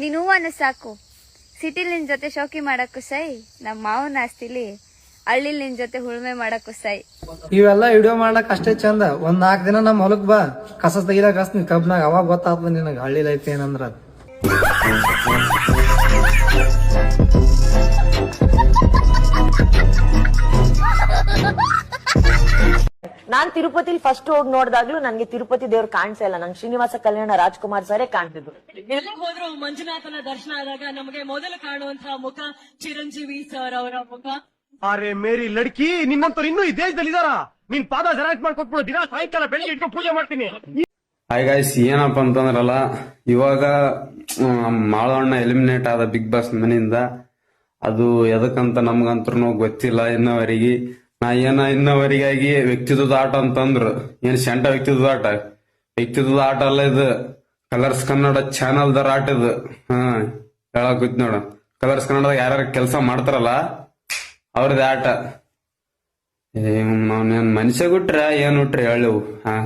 ನೀನ್ ಹೂವನ್ನ ಸಾಕು. ಸಿಟಿಲಿ ನಿನ್ ಜೊತೆ ಶೋಕಿ ಮಾಡಕ್ಕೂ ಸೈ ನಮ್ಮ ಮಾವನ ಆಸ್ತಿಲಿ ಹಳ್ಳಿಲಿ ನಿನ್ ಜೊತೆ ಉಳುಮೆ ಮಾಡಕ್ಕೂ ಸೈ. ಇವೆಲ್ಲ ವಿಡಿಯೋ ಮಾಡ್ಲಕ್ ಅಷ್ಟೇ ಚಂದ. ಒಂದ್ ನಾಲ್ಕ್ ದಿನ ನಮ್ಮ ಹೊಲಕ್ ಬಾ. ಕಸ ತೆಗಿದಾಗ ಹಸ್ತೀನಿ ಕಬ್ನಾಗ ಅವಾಗ ಗೊತ್ತಾಗ್ತದ ನಿನಗ ಹಳ್ಳಿ ಲೈಫ್ ಏನಂದ್ರ ಅದ್. ನಾನ್ ತಿರುಪತಿಲಿ ಫಸ್ಟ್ ಹೋಗಿ ನೋಡಿದಾಗ್ಲೂ ನನ್ಗೆ ತಿರುಪತಿ ದೇವ್ರು ಕಾಣಿಸೇ ಇಲ್ಲ. ನಂಗೆ ಶ್ರೀನಿವಾಸ ಕಲ್ಯಾಣ ರಾಜ್ಕುಮಾರ್ ಸರೇ ಕಾಣ್ತಿದ್ರು. ಎಲ್ಲಿ ಹೋದ್ರು ಮಂಜುನಾಥನ ದರ್ಶನ ಆದಾಗ ನಮಗೆ ಮೊದಲು ಕಾಣುವಂತಹ ಮುಖ ಚಿರಂಜೀವಿ ಸರ್ ಅವರ ಮುಖ. ಅರೆ ಮೇರಿ ಲಡ್ಕಿ ನಿನ್ನಂತವ್ರು ಇನ್ನೂ ಈ ದೇಶದಲ್ಲಿ ಇದಾರ ನಿನ್ ಪಾದ ಜೆರಾಕ್ಸ್ ಮಾಡ್ಕೊಟ್ಬಿಡು ದಿನ ಸಾಯಂಕಾಲ ಬೆಳಿಗ್ಗೆ ಇಟ್ಟು ಪೂಜೆ ಮಾಡ್ತೀನಿ. ಹಾಯ್ ಗಾಯ್ಸ್ ಏನಪ್ಪ ಅಂತಂದ್ರಲ್ಲ ಇವಾಗ ಮಾಳವಣ್ಣ ಎಲಿಮಿನೇಟ್ ಆದ ಬಿಗ್ ಬಾಸ್ ಮನೆಯಿಂದ ಅದು ಎದಕ್ಕಂತ ನಮ್ಗಂತ್ರ ಗೊತ್ತಿಲ್ಲ ಇನ್ನವರೆಗೆ. ನಾ ಏನ ಇನ್ನವರಿಗಾಗಿ ವ್ಯಕ್ತಿತ್ವದ ಆಟ ಅಂತಂದ್ರು ಏನ್ ಸೆಂಟ ವ್ಯಕ್ತಿತ್ವದ ಆಟ? ವ್ಯಕ್ತಿತ್ವದ ಆಟ ಅಲ್ಲ ಇದು. ಕಲರ್ಸ್ ಕನ್ನಡ ಚಾನಲ್ ದರ ಆಟ ಇದು. ಹಾ, ಹೇಳಕ್ ನೋಡ. ಕಲರ್ಸ್ ಕನ್ನಡದಾಗ ಯಾರ್ಯಾರ ಕೆಲಸ ಮಾಡ್ತಾರಲ್ಲ, ಅವ್ರದ್ದು ಆಟ. ಏನ್ ಮನುಷ್ಯ ಬಿಟ್ರ ಏನ್ ಬಿಟ್ರಿ ಹೇಳು. ಹಾ.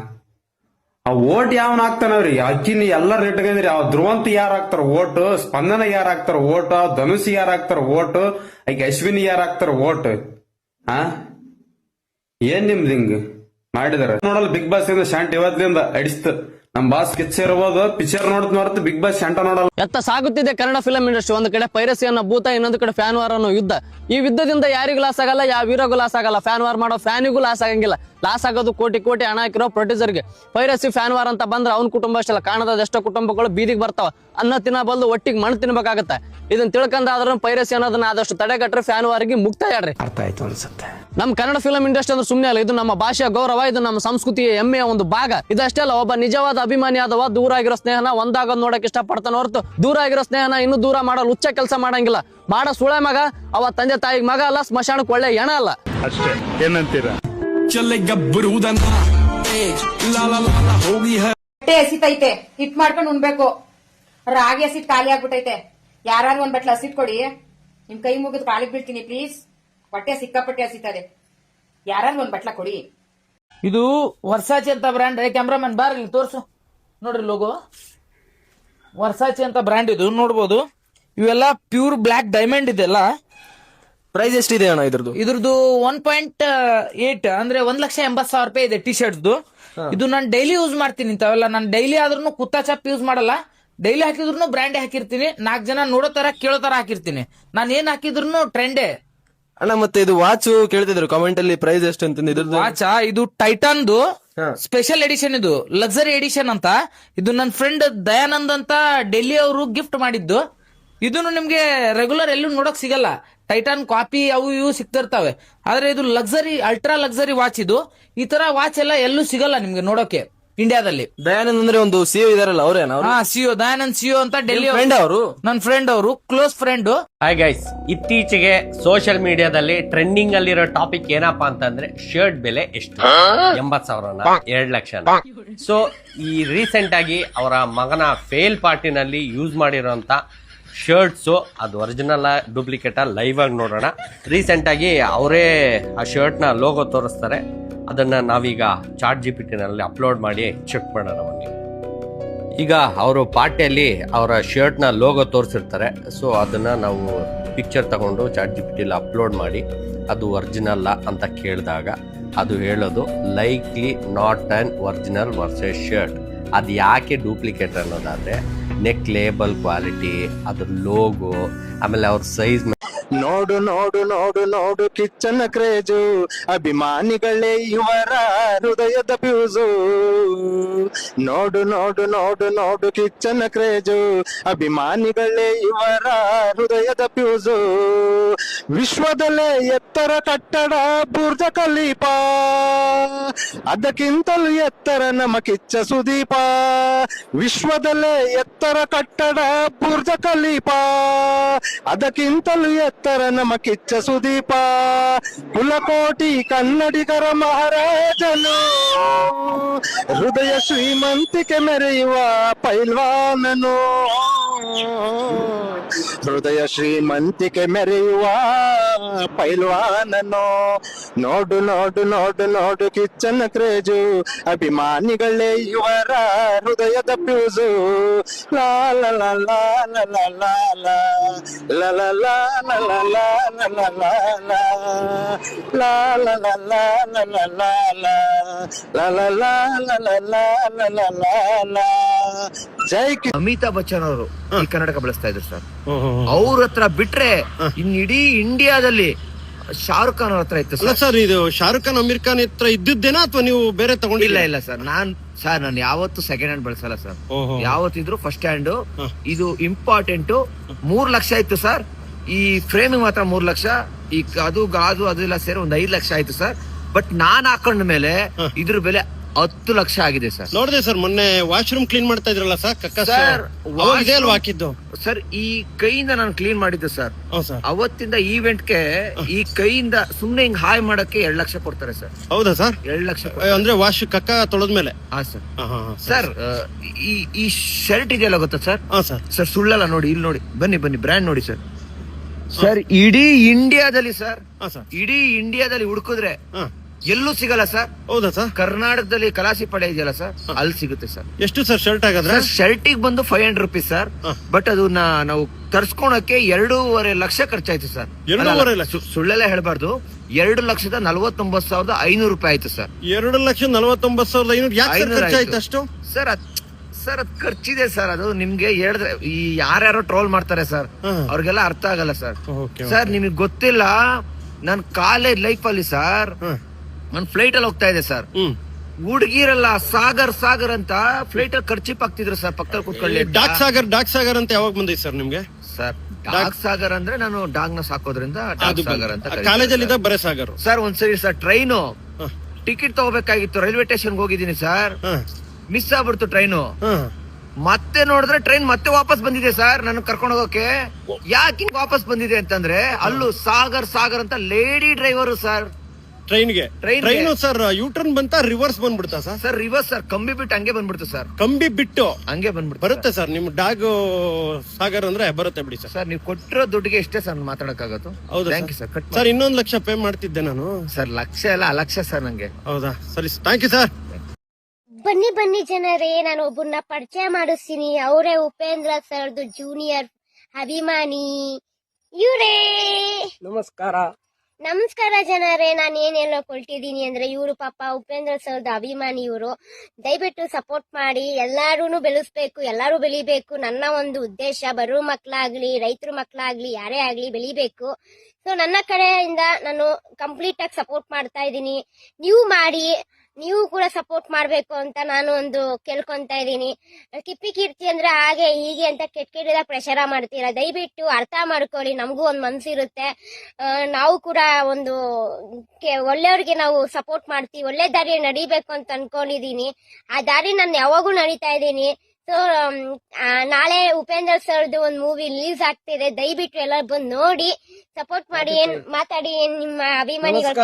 ಆ ಓಟ್ ಯಾವನ್ ಹಾಕ್ತಾನವ್ರಿ ಅಕ್ಕಿನ ಎಲ್ಲಾರ ಇಟ್ಕೊಂಡ್ರಿ ಆ ಧ್ರುವಂತ ಯಾರು ಹಾಕ್ತಾರ? ಓಟ್. ಸ್ಪಂದನ ಯಾರು ಹಾಕ್ತಾರ? ಓಟ್. ಧನುಷ್ ಯಾರು ಹಾಕ್ತಾರ? ಓಟ್. ಆಕೆ ಅಶ್ವಿನಿ ಯಾರು ಹಾಕ್ತಾರ? ಓಟ್. ಹಾ? ಏನ್ ನಿಮ್ದು ಹಿಂಗ್ ಮಾಡಿದಾರ? ನೋಡಲ್ಲ ಬಿಗ್ ಬಾಸ್ ಇಂದ ಶಾಂಟ್ ಇವತ್ತಿಂದ ಅಡಿಸ್ತ. ನಮ್ ಬಾಸ್ ಕಿಚ್ಚ ಇರ್ಬೋದು ಪಿಕ್ಚರ್ ನೋಡ್ತ ನೋಡ್ತ ಬಿಗ್ ಬಾಸ್ ಶಾಂಟ ನೋಡಲ್ಲ. ಎತ್ತ ಸಾಗುತ್ತಿದೆ ಕನ್ನಡ ಫಿಲಂ ಇಂಡಸ್ಟ್ರಿ ಒಂದ್ ಕಡೆ ಪೈರಸಿ ಅನ್ನೋ ಭೂತ, ಇನ್ನೊಂದು ಕಡೆ ಫ್ಯಾನ್ ವಾರ್ ಅನ್ನೋ ಯುದ್ಧ. ಈ ಯುದ್ಧದಿಂದ ಯಾರಿಗೂ ಲಾಸ್ ಆಗಲ್ಲ ಯಾವ ವೀರಗೂ ಲಾಸ್ ಆಗಲ್ಲ. ಫ್ಯಾನ್ ವಾರ್ ಮಾಡೋ ಫ್ಯಾನಿಗೂ ಲಾಸ್ ಆಗಂಗಿಲ್ಲ. ಲಾಸ್ ಆಗೋದು ಕೋಟಿ ಕೋಟಿ ಹಣ ಹಾಕಿರೋ ಪ್ರೊಡ್ಯೂಸರ್ಗೆ ಪೈರಸಿ ಫ್ಯಾನ್ ವಾರ್ ಅಂತ ಬಂದ್ರೆ ಅವ್ನ ಕುಟುಂಬ ಅಷ್ಟೆಲ್ಲ ಕಾಣದ ಎಷ್ಟೋ ಕುಟುಂಬಗಳು ಬೀದಿಗೆ ಬರ್ತಾವ. ಅನ್ನ ತಿನ್ನಬಲ್ದು ಒಟ್ಟಿಗೆ ಮಣ್ಣು ತಿನ್ಬೇಕಾಗತ್ತೆ. ಇದನ್ನ ತಿಳ್ಕೊಂಡಾದ್ರೂ ಪೈರಸಿ ಅನ್ನೋದನ್ನ ಆದಷ್ಟು ತಡೆಗಟ್ರೆ ಫ್ಯಾನ್ ವಾರಿಗೆ ಮುಕ್ತಾಯಾಡ್ರಿ. ಅರ್ಥ ಆಯ್ತು ಅನ್ಸುತ್ತೆ. ನಮ್ಮ ಕನ್ನಡ ಫಿಲಂ ಇಂಡಸ್ಟ್ರಿ ಅಂದ್ರೆ ಸುಮ್ಮನೆ ಅಲ್ಲ ಇದು ನಮ್ಮ ಭಾಷೆಯ ಗೌರವ ಇದು ನಮ್ಮ ಸಂಸ್ಕೃತಿಯ ಹೆಮ್ಮೆಯ ಒಂದು ಭಾಗ. ಇದಷ್ಟೇ ಅಲ್ಲ ಒಬ್ಬ ನಿಜವಾದ ಅಭಿಮಾನಿ ಆದವ ದೂರ ಆಗಿರೋ ಸ್ನೇಹನ ಒಂದಾಗೋದ್ ನೋಡಕ್ ಇಷ್ಟಪಡ್ತಾನ ಹೊರತು ದೂರ ಆಗಿರೋ ಸ್ನೇಹನ ಇನ್ನೂ ದೂರ ಮಾಡಲು ಹುಚ್ಚ ಕೆಲಸ ಮಾಡಂಗಿಲ್ಲ. ಮಾಡ ಸುಳೆ ಮಗ ಅವ ತಂದೆ ತಾಯಿಗೆ ಮಗ ಅಲ್ಲ ಸ್ಮಶಾನಕ್ಕೆ ಒಳ್ಳೆ ಹೆಣ ಅಲ್ಲ. ಹೊಟ್ಟೆ ಹಸಿತೈತೆ ಹಿಟ್ ಮಾಡ್ಕೊಂಡು ಉಣ್ಬೇಕು. ರಾಗಿ ಹಸಿಟ್ ಖಾಲಿ ಆಗ್ಬಿಟ್ಟೈತೆ ಯಾರು ಒಂದ್ ಬಟ್ಲ ಹಸಿಟ್ ಕೊಡಿ. ನಿಮ್ ಕೈ ಮುಗಿದು ಕಾಲಿಗೆ ಬೀಳ್ತೀನಿ ಪ್ಲೀಸ್ ಹೊಟ್ಟೆ ಸಿಕ್ಕಾಪಟ್ಟೆ ಹಸಿತದೆ. ಯಾರು ಒಂದ್ ಬಟ್ಲ ಕೊಡಿ. ಇದು ವರ್ಸಾಚಿ ಅಂತ ಬ್ರ್ಯಾಂಡ್ ಕ್ಯಾಮ್ರಾಮನ್ ಬಾರ್ ಇಲ್ಲಿ ತೋರ್ಸು. ನೋಡ್ರಿ ಲೋಗೋ ವರ್ಸಾಚಿ ಅಂತ ಬ್ರ್ಯಾಂಡ್ ಇದು ನೋಡ್ಬೋದು. ಇವೆಲ್ಲ ಪ್ಯೂರ್ ಬ್ಲ್ಯಾಕ್ ಡೈಮಂಡ್ ಇದೆಲ್ಲ ಪ್ರೈಸ್ ಎಷ್ಟಿದೆ ಅಣ್ಣ ಇದ್ರದ್ದು? ಇದ್ರದ್ದು ಒನ್ ಪಾಯಿಂಟ್ ಏಟ್ ಅಂದ್ರೆ ಒಂದ್ ಲಕ್ಷ ಎಂಬತ್ ಸಾವಿರ ರೂಪಾಯಿ ಇದೆ ಟಿ ಶರ್ಟ್ದು ಇದು ನಾನು ಡೈಲಿ ಯೂಸ್ ಮಾಡ್ತೀನಿ ಇಂಥವೆಲ್ಲ ನಾನು ಡೈಲಿ ಆದ್ರೂ ಕುತ್ತಾ ಚಾಪ್ ಯೂಸ್ ಮಾಡಲ್ಲ. ಡೈಲಿ ಹಾಕಿದ್ರು ಬ್ರ್ಯಾಂಡ್ ಹಾಕಿರ್ತೀನಿ. ನಾಲ್ಕು ಜನ ನೋಡೋ ತರ ಕೇಳೋ ತರ ಹಾಕಿರ್ತೀನಿ. ನಾನು ಏನ್ ಹಾಕಿದ್ರು ಟ್ರೆಂಡೇ ಅಣ್ಣ ಮತ್ತೆ ಇದು ವಾಚ್ ಕೇಳ್ತಿದ್ರು ಕಾಮೆಂಟ್ ಅಲ್ಲಿ ಪ್ರೈಸ್ ಎಷ್ಟು ಅಂತ ಇದ್ರದ್ದು? ವಾಚ ಇದು ಟೈಟಾನ್ದು ಸ್ಪೆಷಲ್ ಎಡಿಷನ್ ಇದು. ಲಕ್ಸರಿ ಎಡಿಷನ್ ಅಂತ. ಇದು ನನ್ನ ಫ್ರೆಂಡ್ ದಯಾನಂದ್ ಅಂತ ಡೆಲ್ಲಿ ಅವರು ಗಿಫ್ಟ್ ಮಾಡಿದ್ದು. ಇದನ್ನು ನಿಮ್ಗೆ ರೆಗ್ಯುಲರ್ ಎಲ್ಲೂ ನೋಡಕ್ ಸಿಗಲ್ಲ. ಟೈಟಾನ್ ಕಾಪಿ ಅವು ಇವು ಸಿಗ್ತಿರ್ತಾವೆ. ಆದ್ರೆ ಇದು ಲಕ್ಸರಿ ಅಲ್ಟ್ರಾ ಲಕ್ಸರಿ ವಾಚ್ ಇದು. ಈ ತರ ವಾಚ್ ಎಲ್ಲ ಎಲ್ಲೂ ಸಿಗಲ್ಲ ನಿಮ್ಗೆ ನೋಡೋಕೆ ಇಂಡಿಯಾದಲ್ಲಿ ದಯಾನಂದ್ ಅಂದ್ರೆ ಒಂದು ಸಿಒ ಇದಾರಲ್ಲ ಅವ್ರೇನ ಅವ್ರು? ಹಾ ಸಿಒ ದಯಾನಂದ್ ಸಿಒ ಅಂತ ಡೆಲ್ಲಿ ಫ್ರೆಂಡ್ ಅವರು. ನನ್ನ ಫ್ರೆಂಡ್ ಅವರು ಕ್ಲೋಸ್ ಫ್ರೆಂಡ್ ಹಾಯ್ ಗೈಸ್ ಇತ್ತೀಚೆಗೆ ಸೋಷಿಯಲ್ ಮೀಡಿಯಾದಲ್ಲಿ ಟ್ರೆಂಡಿಂಗ್ ಅಲ್ಲಿರೋ ಟಾಪಿಕ್ ಏನಪ್ಪಾ ಅಂತಂದ್ರೆ ಶರ್ಟ್ ಬೆಲೆ ಎಷ್ಟು? ಎಂಬತ್ ಸಾವಿರ ಎರಡ್ ಲಕ್ಷ ಸೊ ಈ ರೀಸೆಂಟ್ ಆಗಿ ಅವರ ಮಗನ ಫೇಲ್ ಪಾರ್ಟಿನಲ್ಲಿ ಯೂಸ್ ಮಾಡಿರೋಂತ ಶರ್ಟ್ಸು ಅದು ಒರಿಜಿನಲ್ ಡೂಪ್ಲಿಕೇಟಾ ಲೈವ್ ಆಗಿ ನೋಡೋಣ. ರೀಸೆಂಟಾಗಿ ಅವರೇ ಆ ಶರ್ಟ್ನ ಲೋಗೋ ತೋರಿಸ್ತಾರೆ. ಅದನ್ನು ನಾವೀಗ ಚಾಟ್ ಜಿ ಪಿ ಟಿನಲ್ಲಿ ಅಪ್ಲೋಡ್ ಮಾಡಿ ಚೆಕ್ ಮಾಡೋಣ ಬನ್ನಿ. ಈಗ ಅವರು ಪಾರ್ಟಿಯಲ್ಲಿ ಅವರ ಶರ್ಟ್ನ ಲೋಗೋ ತೋರಿಸಿರ್ತಾರೆ. ಸೊ ಅದನ್ನು ನಾವು ಪಿಕ್ಚರ್ ತಗೊಂಡು ಚಾಟ್ ಜಿ ಪಿ ಟಿಲಿ ಅಪ್ಲೋಡ್ ಮಾಡಿ, ಅದು ಒರಿಜಿನಲ್ಲ ಅಂತ ಕೇಳಿದಾಗ ಅದು ಹೇಳೋದು likely not an original versus shirt ಅದು ಯಾಕೆ ಡೂಪ್ಲಿಕೇಟ್ ಅನ್ನೋದಾದರೆ ನೆಕ್ ಲೇಬಲ್ ಕ್ವಾಲಿಟಿ ಅದ್ರ ಲೋಗೋ ಆಮೇಲೆ ಅವ್ರ ಸೈಜ್ ನೋಡು ನೋಡು ನೋಡು ನೋಡು ಕಿಚ್ಚನ ಕ್ರೇಜು. ಅಭಿಮಾನಿಗಳೇ ಇವರ ಹೃದಯದ ಫ್ಯೂಸು ನೋಡು ನೋಡು ನೋಡು ನೋಡು ಕಿಚ್ಚನ ಕ್ರೇಜು. ಅಭಿಮಾನಿಗಳೇ ಇವರ ಹೃದಯದ ಫ್ಯೂಸು ವಿಶ್ವದಲ್ಲೇ ಎತ್ತರ ಕಟ್ಟಡ ಬುರ್ಜ ಕಲೀಪ. ಅದಕ್ಕಿಂತಲೂ ಎತ್ತರ ನಮ ಕಿಚ್ಚ ಸುದೀಪ. ವಿಶ್ವದಲ್ಲೇ ಎತ್ತರ ಕಟ್ಟಡ ಬುರ್ಜ ಕಲೀಪ. ಅದಕ್ಕಿಂತಲೂ ಎತ್ತರ ನಮ್ಮ ಕಿಚ್ಚ ಸುದೀಪ ಕುಲಕೋಟಿ ಕನ್ನಡಿಗರ ಮಹಾರಾಜನು ಹೃದಯ ಶ್ರೀಮಂತಿಕೆ ಮೆರೆಯುವ ಪೈಲ್ವಾನನು ಹೃದಯ ಶ್ರೀಮಂತಿಕೆ ಮೆರೆಯುವ ಪೈಲ್ವಾನನು ನೋಡು ನೋಡು ನೋಡು ನೋಡು ಕಿಚ್ಚನ ಕ್ರೇಜು ಅಭಿಮಾನಿಗಳೇ ಇವರ ಹೃದಯದ ಪ್ಯೂಸು ಲಾ ಲ ಲಾ ಲ ಲಾ ಲಾ ಲಾ ಲ ಲ ಲ ಲಾ ಲಾ ಜೈ ಅಮಿತಾಬ್ ಬಚ್ಚನ್ ಅವರು ಈ ಕರ್ನಾಟಕ ಬಳಸ್ತಾ ಇದ್ರು ಸರ್ ಅವ್ರ ಹತ್ರ ಬಿಟ್ರೆ ಇನ್ ಇಡೀ ಇಂಡಿಯಾದಲ್ಲಿ ಶಾರುಖ್ ಖಾನ್ ಅವ್ರ ಹತ್ರ ಇತ್ತು ಅಲ್ಲ ಸರ್. ಸರ್ ಇದು ಶಾರುಖ್ ಖಾನ್ ಅಮೀರ್ ಖಾನ್ ಹತ್ರ ಇದ್ದಿದ್ದೇನಾ ಅಥವಾ ನೀವು ಬೇರೆ ಇಲ್ಲ ತಗೊಂಡಿಲ್ಲ ಇಲ್ಲ ಸರ್. ನಾನ್ ಸರ್ ನಾನು ಯಾವತ್ತು ಸೆಕೆಂಡ್ ಹ್ಯಾಂಡ್ ಬಳಸಲ್ಲ ಸರ್. ಓಹೋ. ಯಾವತ್ತಿದ್ರು ಫಸ್ಟ್ ಹ್ಯಾಂಡ್ ಇದು ಇಂಪಾರ್ಟೆಂಟ್ ಮೂರ್ ಲಕ್ಷ ಇತ್ತು ಸರ್. ಈ ಫ್ರೇಮ್ ಮಾತ್ರ ಮೂರ್ ಲಕ್ಷ. ಈ ಕ- ಅದು ಗಾಜು ಅದೆಲ್ಲ ಸೇರಿ ಒಂದ್ ಐದ್ ಲಕ್ಷ ಆಯ್ತು ಸರ್. ಬಟ್ ನಾನ್ ಹಾಕೊಂಡ ಮೇಲೆ ಇದ್ರ ಬೆಲೆ ಹತ್ತು ಲಕ್ಷ ಆಗಿದೆ ಸರ್. ನೋಡಿದೆ ಸರ್ ಮೊನ್ನೆ ವಾಶ್ರೂಮ್ ಕ್ಲೀನ್ ಮಾಡ್ತಾ ಇದ್ರಲ್ಲ ಸರ್ ಕಕ್ಕ ಸರ್ ಇದೇ ಅಲ್ವಾ ಹಾಕಿದ್ದು? ಸರ್ ಈ ಕೈಯಿಂದ ನಾನು ಕ್ಲೀನ್ ಮಾಡಿದ್ದೆ ಸರ್. ಹೌದು ಸರ್. ಅವತ್ತಿಂದ ಈವೆಂಟ್ಗೆ ಈ ಕೈಯಿಂದ ಸುಮ್ನೆ ಹಿಂಗ್ ಹಾಯ್ ಮಾಡಕ್ಕೆ ಎರಡ್ ಲಕ್ಷ ಕೊಡ್ತಾರೆ ಸರ್. ಹೌದಾ ಸರ್? ಎರಡ್ ಲಕ್ಷ. ಅಂದ್ರೆ ವಾಶ್ ಕಕ್ಕ ತೊಳೆದ್ಮೇಲೆ? ಹಾ ಸರ್. ಹಾ ಹಾ ಹಾ ಸರ್ ಆ, ಈ ಈ ಶರ್ಟ್ ಇದೆಯಲ್ಲ ಗೊತ್ತಾ ಸರ್? ಹಾ ಸರ್. ಸರ್ ಸುಳ್ಳಲ್ಲ ನೋಡಿ ಇಲ್ಲಿ ನೋಡಿ. ಬನ್ನಿ ಬನ್ನಿ ಬ್ರ್ಯಾಂಡ್ ನೋಡಿ ಸರ್. ಸರ್ ಇಡೀ ಇಂಡಿಯಾದಲ್ಲಿ ಸರ್ ಹಾ ಸರ್. ಇಡೀ ಇಂಡಿಯಾದಲ್ಲಿ ಹುಡುಕಿದ್ರೆ ಹಾ. ಎಲ್ಲೂ ಸಿಗಲ್ಲ ಸರ್. ಹೌದಾ ಸರ್? ಕರ್ನಾಟಕದಲ್ಲಿ ಕಲಾಸಿ ಪಡೆ ಇದೆಯಲ್ಲ ಸರ್ ಅಲ್ಲಿ ಸಿಗುತ್ತೆ ಸರ್. ಎಷ್ಟು ಸರ್ ಶರ್ಟ್ ಹಾಗಾದ್ರೆ? ಶರ್ಟಿಗೆ ಬಂದು five hundred rupees sir. But ಅದನ್ನ ನಾವು ತರ್ಸ್ಕೊಳಕ್ಕೆ ಎರಡೂವರೆ ಲಕ್ಷ ಖರ್ಚಾಯ್ತು ಸರ್. ಎರಡೂವರೆ ಲಕ್ಷ? ಸುಳ್ಳೆಲ್ಲ ಹೇಳ್ಬಾರ್ದು. ಎರಡು ಲಕ್ಷದ ನಲವತ್ತೊಂಬತ್ತು ಸಾವಿರದ ಐನೂರು ರೂಪಾಯಿ ಆಯ್ತು ಸರ್. ಎರಡು ಲಕ್ಷ ನಲವತ್ತೊಂಬತ್ತು ಸಾವಿರದ ಐನೂರು ಯಾಕೆ ಖರ್ಚಾಯ್ತು ಅಷ್ಟು? ಸರ್ ಅದ್ ಸರ್ ಅದ್ ಖರ್ಚಿದೆ ಸರ್. ಅದು ನಿಮ್ಗೆ ಹೇಳಿದ್ರೆ ಈ ಯಾರ್ಯಾರೋ ಟ್ರೋಲ್ ಮಾಡ್ತಾರೆ ಸರ್. ಅವ್ರಿಗೆಲ್ಲ ಅರ್ಥ ಆಗಲ್ಲ ಸರ್. ಸರ್ ನಿಮಗೆ ಗೊತ್ತಿಲ್ಲ ನನ್ನ ಕಾಲೇಜ್ ಲೈಫ್ ಅಲ್ಲಿ ಸರ್ ನಾನು ಫ್ಲೈಟ್ ಅಲ್ಲಿ ಹೋಗ್ತಾ ಇದೆ ಸರ್ ಹುಡುಗಿರಲ್ಲ ಸಾಗರ್ ಸಾಗರ್ ಅಂತ ಫ್ಲೈಟ್ ಅಲ್ಲಿ ಖರ್ಚಿಪ್ ಆಗ್ತಿದ್ರು ಸರ್ ಪಕ್ಕದಲ್ಲಿ ಕುತ್ಕೊಳ್ಳಿ. ಡಾಕ್ ಸಾಗರ್ ಡಾಕ್ ಸಾಗರ್ ಅಂತ ಯಾವಾಗ ಬಂದಿದೆ ಸರ್ ನಿಮ್ಗೆ? ಸರ್ ಡಾಗ್ ಸಾಗರ್ ಅಂದ್ರೆ ನಾನು ಡಾಗ್ನ ಸಾಕೋದ್ರಿಂದ ಅದು ಸಾಗರ್ ಅಂತ ಕಾಲೇಜಲ್ಲಿ ಸರ್. ಇದ್ದಾಗ ಬರೇ ಸಾಗರ್. ಸರ್ ಒಂದ್ಸರಿ ಸರ್ ಟ್ರೈನು ಟಿಕೆಟ್ ತಗೋಬೇಕಾಗಿತ್ತು ರೈಲ್ವೆ ಸ್ಟೇಷನ್ ಹೋಗಿದ್ದೀನಿ ಸರ್ ಮಿಸ್ ಆಗ್ಬಿಡ್ತು ಟ್ರೈನು ಮತ್ತೆ ನೋಡಿದ್ರೆ ಟ್ರೈನ್ ಮತ್ತೆ ವಾಪಸ್ ಬಂದಿದೆ ಸರ್ ನನ್ನ ಕರ್ಕೊಂಡು ಹೋಗೋಕೆ. ಯಾಕೆ ವಾಪಸ್ ಬಂದಿದೆ ಅಂತಂದ್ರೆ ಅಲ್ಲೂ ಸಾಗರ್ ಸಾಗರ್ ಅಂತ ಲೇಡಿ ಡ್ರೈವರ್ ಸರ್ ಟ್ರೈನ್ಗೆ Train ಗೆ. ಟ್ರೈನು ಸರ್ ಯೂಟರ್ನ್ ಬಂತಾ ರಿವರ್ಸ್ ಬಂದ್ಬಿಡ್ತಾ ಸರ್ ಸರ್ ರಿವರ್ಸ್ ಸರ್ ಕಂಬಿ ಬಿಟ್ಟು ಹಂಗೆ ಬಂದ್ಬಿಡ್ತು ಸರ್ ಕಂಬಿ ಬಿಟ್ಟು. ಹಂಗೆ ಬಂದ್ಬಿಡ್ತು ಬರುತ್ತೆ ಸರ್ ನಿಮ್ ಡಾಗ್ ಸಾಗರ್ ಅಂದ್ರೆ ಬರುತ್ತೆ ಬಿಡಿ ಸರ್ ಸರ್ ನೀವು ಕೊಟ್ಟಿರೋ ದುಡ್ಡಿಗೆ ಎಷ್ಟೇ ಸರ್ ಮಾತಾಡಕ್ಕಾಗತ್ತು ಹೌದು thank you sir cut sir ಇನ್ನೊಂದು ಲಕ್ಷ ಪೇ ಮಾಡ್ತಿದ್ದೆ ನಾನು. ಸರ್ ಲಕ್ಷ ಎಲ್ಲ ಲಕ್ಷ ಸರ್ ನಂಗೆ. ಹೌದಾ? ಸರಿ ಥ್ಯಾಂಕ್ ಯು ಸರ್ ಬನ್ನಿ ಬನ್ನಿ ಜನರೇ ನಾನು ಒಬ್ಬರನ್ನ ಪರಿಚಯ ಮಾಡಿಸ್ತೀನಿ. ಅವರೇ ಉಪೇಂದ್ರ ಸರ್ದು ಜೂನಿಯರ್ ಅಭಿಮಾನಿ. ಇವರೇ. ನಮಸ್ಕಾರ. ನಮಸ್ಕಾರ ಜನರೇ, ನಾನು ಏನ್ ಹೇಳ್ಕೊಳ್ತಿದ್ದೀನಿ ಅಂದ್ರೆ ಇವರು ಪಾಪ ಉಪೇಂದ್ರ ಸರ್ದ ಅಭಿಮಾನಿ ಇವರು. ದಯವಿಟ್ಟು ಸಪೋರ್ಟ್ ಮಾಡಿ ಎಲ್ಲಾರು ಬೆಳೆಸ್ಬೇಕು, ಎಲ್ಲರೂ ಬೆಳಿಬೇಕು. ನನ್ನ ಒಂದು ಉದ್ದೇಶ ಬರೋ ಮಕ್ಕಳಾಗ್ಲಿ ರೈತರು ಮಕ್ಕಳಾಗ್ಲಿ ಯಾರೇ ಆಗ್ಲಿ ಬೆಳಿಬೇಕು. ಸೊ ನನ್ನ ಕಡೆಯಿಂದ ನಾನು ಕಂಪ್ಲೀಟ್ ಆಗಿ ಸಪೋರ್ಟ್ ಮಾಡ್ತಾ ಇದ್ದೀನಿ. ನೀವು ಮಾಡಿ ನೀವು ಕೂಡ ಸಪೋರ್ಟ್ ಮಾಡಬೇಕು ಅಂತ ನಾನು ಒಂದು ಕೇಳ್ಕೊಂತ ಇದ್ದೀನಿ. ಕಿಪ್ಪಿ ಕೀರ್ತಿ ಅಂದ್ರೆ ಹಾಗೆ ಹೀಗೆ ಅಂತ ಕೆಟ್ಟ ಕೆಟ್ಟ ಪ್ರೆಷರ ಮಾಡ್ತೀರಾ? ದಯವಿಟ್ಟು ಅರ್ಥ ಮಾಡ್ಕೊಳ್ಳಿ, ನಮಗೂ ಒಂದು ಮನಸ್ಸಿರುತ್ತೆ ನಾವು ಕೂಡ ಒಂದು ಒಳ್ಳೆಯವ್ರಿಗೆ ನಾವು ಸಪೋರ್ಟ್ ಮಾಡ್ತೀವಿ, ಒಳ್ಳೆ ದಾರಿ ನಡಿಬೇಕು ಅಂತ ಅನ್ಕೊಂಡಿದೀನಿ ಆ ದಾರಿ ನಾನು ಯಾವಾಗೂ ನಡೀತಾ ಇದ್ದೀನಿ. ಸೊ ನಾಳೆ ಉಪೇಂದ್ರ ಸರ್ದು ಒಂದು ಮೂವಿ ರಿಲೀಸ್ ಆಗ್ತಿದೆ. ದಯವಿಟ್ಟು ಎಲ್ಲ ಬಂದು ನೋಡಿ ಸಪೋರ್ಟ್ ಮಾಡಿ ಏನ್ ಮಾತಾಡಿ ಏನ್ ನಿಮ್ಮ ಅಭಿಮಾನಿಗಳು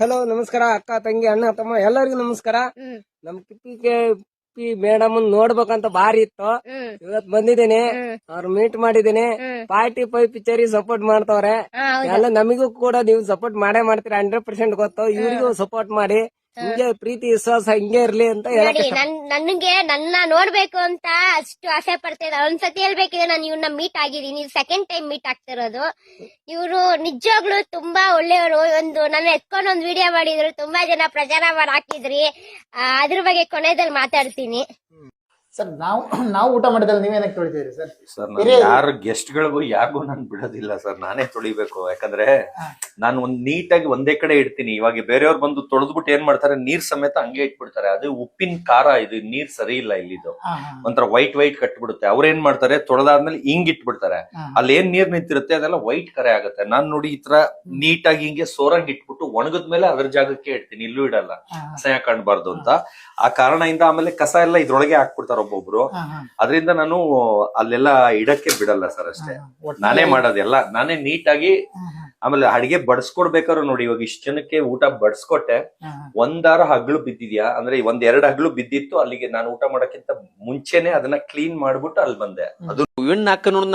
ಹಲೋ ನಮಸ್ಕಾರ. ಅಕ್ಕ ತಂಗಿ ಅಣ್ಣ ತಮ್ಮ ಎಲ್ಲರಿಗೂ ನಮಸ್ಕಾರ. ಹ್ಮ್. ನಮ್ ಕಿಪ್ಪಿಗೆ ಪಿ ಮೇಡಮ್ ನೋಡ್ಬೇಕಂತ ಬಾರಿ ಇತ್ತು. ಹ್ಮ್. ಇವತ್ ಬಂದಿದ್ದೇನೆ. ಅವ್ರ ಅವ್ರು ಮೀಟ್ ಮಾಡಿದ್ದೀನಿ. ಹ್ಮ್. ಪಾರ್ಟಿ ಪೈ ಪಿಕ್ಚರ್ ಸಪೋರ್ಟ್ ಮಾಡ್ತವ್ರೆ. ಹಾ, ಹೌದು. ಎಲ್ಲ ನಮಗೂ ಕೂಡ ನೀವು ಸಪೋರ್ಟ್ ಮಾಡೇ ಮಾಡ್ತೀರಾ. ಹಂಡ್ರೆಡ್ ಪರ್ಸೆಂಟ್ ಗೊತ್ತು. ಇವ್ರಿಗೂ ಸಪೋರ್ಟ್ ಮಾಡಿ. ಹಿಂಗೆ ಪ್ರೀತಿ ವಿಶ್ವಾಸ ಹಿಂಗೆ ಇರ್ಲಿ ಅಂತ ಹೇಳಕ್ ನೋಡಿ ಇಷ್ಟ- ನನ್ ನನಗೆ ನನ್ನ ನೋಡ್ಬೇಕು ಅಂತ ಅಷ್ಟು ಆಸೆ ಪಡ್ತಾ ಇದ್ದಾರೆ ಒಂದ್ಸತಿ ಹೇಳ್ಬೇಕಿದ್ರೆ ನಾನು ಇವ್ರನ್ನ ಮೀಟ್ ಆಗಿದ್ದೀನಿ. ಸೆಕೆಂಡ್ ಟೈಮ್ ಮೀಟ್ ಆಗ್ತಿರೋದು. ಇವರು ನಿಜವಾಗ್ಲು ತುಂಬಾ ಒಳ್ಳೆಯವರು. ಒಂದು ನನ್ನ ಎತ್ಕೊಂಡು ಒಂದು ವಿಡಿಯೋ ಮಾಡಿದ್ರು. ತುಂಬಾ ಜನ ಪ್ರಚಾರ ಮಾಡಿ ಹಾಕಿದ್ರಿ. ಆ, ಅದ್ರ ಬಗ್ಗೆ ಕೊನೆಯಲ್ಲಿ ಮಾತಾಡ್ತೀನಿ. ಸರ್ ನಾವು ನಾವು ಊಟ ಮಾಡಿದ್ರೆ ನೀವೇನಕ್ಕೆ ತೊಳಿತೀರಿ ಸರ್? ಸರ್ ಯಾರು ಯಾರ ಗೆಸ್ಟ್ ಗಳಿಗೂ ಯಾರಿಗೂ ನಾನು ಬಿಡೋದಿಲ್ಲ ಸರ್ ನಾನೇ ತೊಳಿಬೇಕು. ಯಾಕಂದ್ರೆ ನಾನು ಒಂದ್ ನೀಟಾಗಿ ಒಂದೇ ಕಡೆ ಇಡ್ತೀನಿ. ಇವಾಗ ಬೇರೆಯವ್ರು ಬಂದು ತೊಳೆದ್ಬಿಟ್ಟು ಏನ್ ಮಾಡ್ತಾರೆ ನೀರ್ ಸಮೇತ ಹಂಗೆ ಇಟ್ಬಿಡ್ತಾರೆ. ಅದು ಉಪ್ಪಿನ ಖಾರ ಇದು ನೀರ್ ಸರಿ ಇಲ್ಲ ಇಲ್ಲಿದು. ಒಂಥರ ವೈಟ್ ವೈಟ್ ಕಟ್ಬಿಡುತ್ತೆ. ಅವ್ರ ಏನ್ ಮಾಡ್ತಾರೆ ತೊಳೆದಾದ್ಮೇಲೆ ಹಿಂಗ್ ಇಟ್ಬಿಡ್ತಾರೆ. ಅಲ್ಲಿ ಏನ್ ನೀರ್ ನಿಂತಿರುತ್ತೆ ಅದೆಲ್ಲ ವೈಟ್ ಕರೆ ಆಗುತ್ತೆ. ನಾನ್ ನೋಡಿ ಈ ತರ ನೀಟಾಗಿ ಹಿಂಗೆ ಸೋರಂಗ್ ಇಟ್ಬಿಟ್ಟು ಒಣಗದ್ಮೇಲೆ ಅದ್ರ ಜಾಗಕ್ಕೆ ಇಡ್ತೀನಿ. ಇಲ್ಲೂ ಇಡಲ್ಲ. ಸಹ ಕಾಣಬಾರ್ದು ಅಂತ. ಆ ಕಾರಣದಿಂದ ಆಮೇಲೆ ಕಸ ಎಲ್ಲ ಇದ್ರೊಳಗೆ ಹಾಕ್ಬಿಡ್ತಾರೆ. ಒಬ್ಬೊಬ್ರು. ಅದರಿಂದ ನಾನು ಅಲ್ಲೆಲ್ಲ ಇಡಕ್ಕೆ ಬಿಡಲ್ಲ ಸರ್ ಅಷ್ಟೇ. ನಾನೇ ಮಾಡೋದೆಲ್ಲ ನಾನೇ ನೀಟಾಗಿ ಆಮೇಲೆ ಅಡಿಗೆ ಬಡ್ಸ್ಕೊಡ್ಬೇಕಾದ್ರು ನೋಡಿ ಇವಾಗ ಇಷ್ಟ ಜನಕ್ಕೆ ಊಟ ಬಡಿಸ್ಕೊಟ್ಟೆ ಒಂದಾರ ಹಗ್ಳು ಬಿದ್ದಿದ್ಯಾ? ಅಂದ್ರೆ ಒಂದ್ ಎರಡ್ ಹಗ್ಳು ಬಿದ್ದಿತ್ತು ಅಲ್ಲಿಗೆ ನಾನು ಊಟ ಮಾಡಕ್ಕಿಂತ ಮುಂಚೆನೆ ಅದನ್ನ ಕ್ಲೀನ್ ಮಾಡ್ಬಿಟ್ಟು ಅಲ್ಲಿ ಬಂದೆ. ಅದು ಇವ್ನ ಹಾಕ ನೋಡ್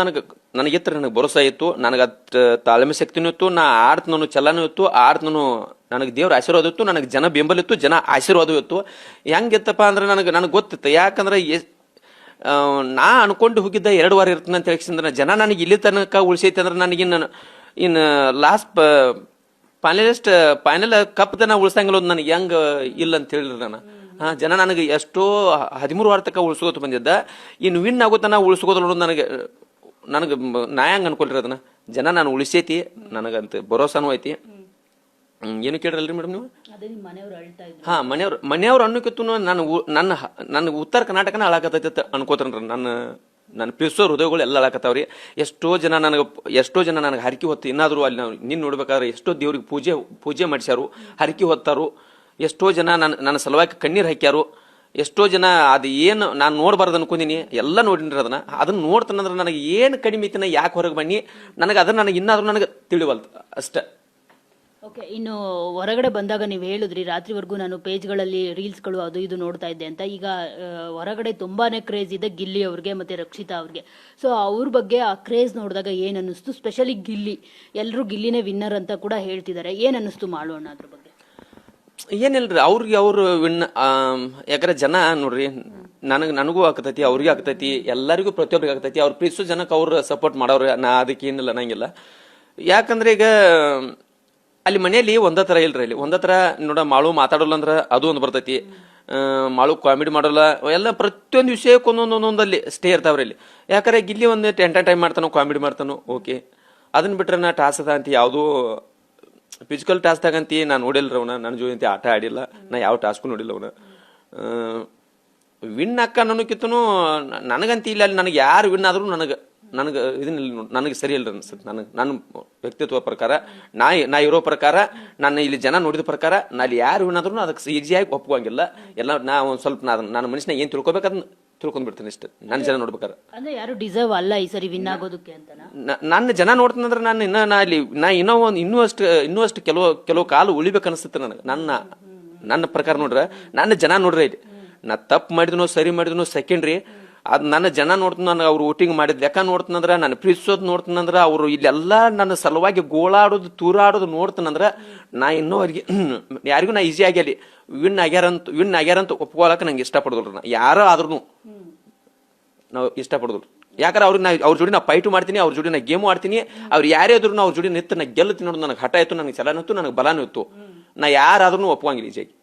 ನನಗೆ ಇತ್ತು ನನಗೆ ಭರೋಸೆ ಇತ್ತು. ನನಗೆ ಅದ್ ತಾಳ್ಮೆ ಶಕ್ತಿನೂ ಇತ್ತು ನಾ ಆಡ್ತನೂ ಚಲನೂ ಇತ್ತು ಆಡ್ತನೂ ನನಗೆ ದೇವ್ರ ಆಶೀರ್ವಾದ ಇತ್ತು ನನಗೆ ಜನ ಬೆಂಬಲ ಇತ್ತು ಜನ ಆಶೀರ್ವಾದ ಇತ್ತು. ಹೆಂಗಿತ್ತಪ್ಪ ಅಂದ್ರೆ ನನಗೆ ನನಗೆ ಗೊತ್ತಿತ್ತು. ಯಾಕಂದ್ರೆ ನಾ ಅನ್ಕೊಂಡು ಹೋಗಿದ್ದ ಎರಡು ವಾರ ಇರ್ತದೆ ಅಂತ ಹೇಳಿ ಜನ ನನಗೆ ಇಲ್ಲಿ ತನಕ ಉಳಿಸೈತೆ ಅಂದ್ರೆ ನನಗಿನ್ನು ಇನ್ನು ಲಾಸ್ಟ್ ಫೈನಲಿಸ್ಟ್ ಫೈನಲ್ ಕಪ್ ದನ ಉಳಿಸಂಗಿಲ್ಲ ನನಗೆ ಹೆಂಗ ಇಲ್ಲ ಅಂತ ಹೇಳಿದ್ರು ನಾನು. ಹಾ ಜನ ನನಗೆ ಎಷ್ಟೋ ಹದಿಮೂರು ವಾರ ತನಕ ಉಳಿಸ್ಕೋತ ಬಂದಿದ್ದ. ಇನ್ನು ವಿನ್ ಆಗೋತನ ಉಳಿಸ್ಕೋದಿಲ್ಲ ನನಗೆ ನನಗೆ ನ್ಯಾಯಂಗ್ ನಾ ಹೆಂಗ್ ಅನ್ಕೊಳ್ರಿ ಅದನ್ನ. ಜನ ನಾನು ಉಳಿಸೈತಿ ನನಗಂತ ಭರೋಸಾನು ಐತಿ. ಏನು ಕೇಳ್ರಲ್ರಿ ಮೇಡಮ್ ನೀವು? ಹಾ ಮನೆಯವ್ರು ಮನೆಯವ್ರು ಅನ್ನೋಕಿತ್ತು ನಾನು ನನ್ನ ನನ್ನ ಉತ್ತರ ಕರ್ನಾಟಕನ ಹಾಳಾಕತೈತಿ ಅಂತ ಅನ್ಕೋತಾನ್ರಿ ನನ್ನ ನನ್ನ ಪ್ರೀಸೋ ಹೃದಯಗಳು ಎಲ್ಲ ಹಾಳಾಕತ್ತಾವ್ರಿ ಎಷ್ಟೋ ಜನ ನನಗೆ, ಎಷ್ಟೋ ಜನ ನನಗೆ ಹರಕೆ ಹೊತ್ತು ಇನ್ನಾದರೂ ಅಲ್ಲಿ ನಾವು ನಿನ್ನ ನೋಡ್ಬೇಕಾದ್ರೆ ಎಷ್ಟೋ ದೇವ್ರಿಗೆ ಪೂಜೆ ಪೂಜೆ ಮಾಡಿಸ್ಯಾರು, ಹರಕೆ ಹೊತ್ತಾರು. ಎಷ್ಟೋ ಜನ ನನ್ನ ನನ್ನ ಸಲುವಾಗಿ ಕಣ್ಣೀರು ಹಾಕ್ಯಾರು. ಎಷ್ಟೋ ಜನ ಅದು ಏನು ನಾನು ನೋಡಬಾರ್ದು ಅನ್ಕೊಂಡಿನಿ. ಎಲ್ಲ ನೋಡಿನ್ರಿ ಅದನ್ನ. ಅದನ್ನ ನೋಡ್ತಾನಂದ್ರೆ ನನಗೆ ಏನು ಕಡಿಮೆ ಐತಿನ ಯಾಕೆ ಹೊರಗೆ ಬನ್ನಿ? ನನಗೆ ಅದನ್ನ ನನಗೆ ಇನ್ನಾದರೂ ನನಗೆ ತಿಳಿವಲ್ತು ಅಷ್ಟೇ. ಓಕೆ ಇನ್ನು ಹೊರಗಡೆ ಬಂದಾಗ ನೀವು ಹೇಳಿದ್ರಿ, ರಾತ್ರಿವರೆಗೂ ನಾನು ಪೇಜ್ಗಳಲ್ಲಿ ರೀಲ್ಸ್ಗಳು ಅದು ಇದು ನೋಡ್ತಾ ಇದ್ದೆ ಅಂತ. ಈಗ ಹೊರಗಡೆ ತುಂಬಾನೇ ಕ್ರೇಜ್ ಇದೆ ಗಿಲ್ಲಿ ಅವ್ರಿಗೆ ಮತ್ತೆ ರಕ್ಷಿತಾ ಅವ್ರಿಗೆ. ಸೊ ಅವ್ರ ಬಗ್ಗೆ ಆ ಕ್ರೇಜ್ ನೋಡಿದಾಗ ಏನ್ ಅನ್ನಿಸ್ತು ಸ್ಪೆಷಲಿ ಗಿಲ್ಲಿ. ಎಲ್ಲರೂ ಗಿಲ್ಲಿನೇ ವಿನ್ನರ್ ಅಂತ ಕೂಡ ಹೇಳ್ತಿದ್ದಾರೆ. ಏನ್ ಅನ್ನಿಸ್ತು ಮಾಡೋಣ ಅದ್ರ ಬಗ್ಗೆ? ಏನಿಲ್ರಿ, ಅವ್ರಿಗೆ ಅವರು ವಿನ್ ಯಾಕಂದ್ರೆ ಜನ ನೋಡ್ರಿ, ನನಗೆ, ನನಗೂ ಆಗ್ತೈತಿ, ಅವ್ರಿಗೆ ಆಗ್ತೈತಿ, ಎಲ್ಲರಿಗೂ ಪ್ರತಿಯೊಬ್ಬರಿಗೆ ಆಗ್ತೈತಿ. ಅವ್ರ ಪ್ರೀಸು ಜನಕ್ಕೆ ಅವ್ರು ಸಪೋರ್ಟ್ ಮಾಡೋರು, ನಾ ಅದಕ್ಕೆ ಏನಿಲ್ಲ ಅನ್ನಂಗಿಲ್ಲ ಯಾಕಂದ್ರೆ ಈಗ ಅಲ್ಲಿ ಮನೆಯಲ್ಲಿ ಒಂದ ತರ ಇಲ್ರಿ ಅಲ್ಲಿ. ಒಂದ ಥರ ನೋಡ ಮಾಳು ಮಾತಾಡೋಲ್ಲ ಅಂದ್ರೆ ಅದು ಒಂದು ಬರ್ತೈತಿ. ಮಾಳು ಕಾಮಿಡಿ ಮಾಡೋಲ್ಲ, ಎಲ್ಲ ಪ್ರತಿಯೊಂದು ವಿಷಯಕ್ಕೆ ಒಂದೊಂದು ಒಂದೊಂದಲ್ಲಿ ಸ್ಟೇ ಇರ್ತಾವ್ರಿ ಇಲ್ಲಿ ಯಾಕಂದ್ರೆ ಇಲ್ಲಿ ಒಂದು ಟೈಮ್ ಮಾಡ್ತಾನೋ ಕಾಮಿಡಿ ಮಾಡ್ತಾನೋ ಓಕೆ ಅದನ್ನ ಬಿಟ್ರೆ ನಾ ಟಾಸ್ ಅದ ಅಂತ ಯಾವುದೂ ಫಿಸಿಕಲ್ ಟಾಸ್ ತಗಂತಿ ನಾನು ನೋಡಿಲ್ಲ ಅವನ ನನ್ನ ಜೊತೆ ಆಟ ಆಡಿಲ್ಲ, ನಾ ಯಾವ ಟಾಸ್ಕು ನೋಡಿಲ್ಲ ಅವನ. ವಿನ್ ಅಕ್ಕ ನನಗಿತ್ತು ನನಗಂತ ಇಲ್ಲ ಅಲ್ಲಿ, ನನಗೆ ಯಾರು ವಿನ್ ಆದರೂ ನನಗೆ. ನನಗೆ ಇದನ್ನ ಇಲ್ಲ ನೋಡ್- ನನಗೆ ಸರಿ ಇಲ್ಲ ಅನ್ಸುತ್ತೆ. ನನಗೆ ನನ್ನ ವ್ಯಕ್ತಿತ್ವ ಪ್ರಕಾರ ನಾ ನಾ ಇರೋ ಪ್ರಕಾರ ನಾನು ಇಲ್ಲಿ ಜನ ನೋಡಿದ ಪ್ರಕಾರ ನಾ ಅಲ್ಲಿ ಯಾರು ಏನಾದ್ರೂ ಅದಕ್ಕೆ ಈಸಿಯಾಗಿ ಒಪ್ಕೋಂಗಿಲ್ಲ ಎಲ್ಲ ನಾ ಒಂದು ಸ್ವಲ್ಪ ನಾನು ನನ್ನ ಮನುಷ್ಯನ ಏನು ತಿಳ್ಕೊಬೇಕು ಅದನ್ನ ತಿಳ್ಕೊಂಡ್ ಬಿಡ್ತೀನಿ ಇಷ್ಟ ನನ್ನ ಜನ ನೋಡ್ಬೇಕಾರೆ ಅಂದ್ರೆ ಯಾರು ಡಿಸರ್ವ್ ಅಲ್ಲ ಈ ಸರಿ ವಿನ್ ಆಗೋದಕ್ಕೆ ಅಂತ ನನ್ನ ಜನ ನೋಡ್ತಂದ್ರೆ ನಾನು ಇನ್ನ ನಾ ಇಲ್ಲಿ ನಾ ಇನ್ನೂ ಒಂದು ಇನ್ನೂ ಅಷ್ಟು ಇನ್ನೂ ಅಷ್ಟು ಕೆಲವು ಕೆಲವು ಕಾಲು ಉಳಿಬೇಕು ಅನಿಸುತ್ತೆ ನನಗೆ. ನನ್ನ ನನ್ನ ಪ್ರಕಾರ ನೋಡ್ರೆ ನನ್ನ ಜನ ನೋಡ್ರಿ ಇಲ್ಲಿ. ನಾ ತಪ್ಪು ಮಾಡಿದ್ನೋ ಸರಿ ಮಾಡಿದ್ನೋ ಸೆಕೆಂಡ್ರಿ ಅದ್ ನನ್ನ ಜನ ನೋಡ್ತಾನ ನನಗೆ ಅವ್ರು ವೋಟಿಂಗ್ ಮಾಡಿದ ಲೆಕ್ಕ ನೋಡ್ತಾನಂದ್ರೆ ನಾನು ಪ್ರೀತಿಸೋದು ನೋಡ್ತಾನಂದ್ರೆ ಅವರು ಇಲ್ಲೆಲ್ಲ ನನ್ನ ಸಲುವಾಗಿ ಗೋಳಾಡೋದು, ತೂರಾಡೋದು ನೋಡ್ತಾನಂದ್ರೆ ನಾ ಇನ್ನೂ ಅವ್ರಿಗೆ ಯಾರಿಗೂ ನಾ ಈಸಿ ಆಗ್ಯಲಿ ವಿನ್ ಆಗ್ಯಾರಂತ ವಿನ್ ಆಗ್ಯಾರಂತ ಒಪ್ಕೊಳಕ್ಕೆ ನಂಗೆ ಇಷ್ಟಪಡೋದಿಲ್ಲ ನಾ ಯಾರೋ ಆದ್ರೂ ನಾವು ಇಷ್ಟಪಡೋದಿಲ್ಲ ಯಾಕಂದ್ರೆ ಅವ್ರಿಗೆ ನಾ, ಅವ್ರ ಜೋಡಿ ನಾ ಪೈಟು ಮಾಡ್ತೀನಿ, ಅವ್ರ ಜೋಡಿ ನಾ ಗೇಮು ಆಡ್ತೀನಿ. ಅವ್ರು ಯಾರೇ ಆದ್ರೂ ಅವ್ರ ಜೋಡಿ ನಿತ್ತು ನಾ ಗೆಲ್ಲುತ್ತೀನಿ ನೋಡೋದು ನನಗೆ ಹಠ ಇತ್ತು, ನನಗೆ ಚಲನ ಇತ್ತು, ನನಗೆ ಬಲನೂ ಇತ್ತು. ನಾ ಯಾರಾದ್ರೂ ಒಪ್ಕೊಂಗಿಲ್ಲ ಈಜಾಗಿ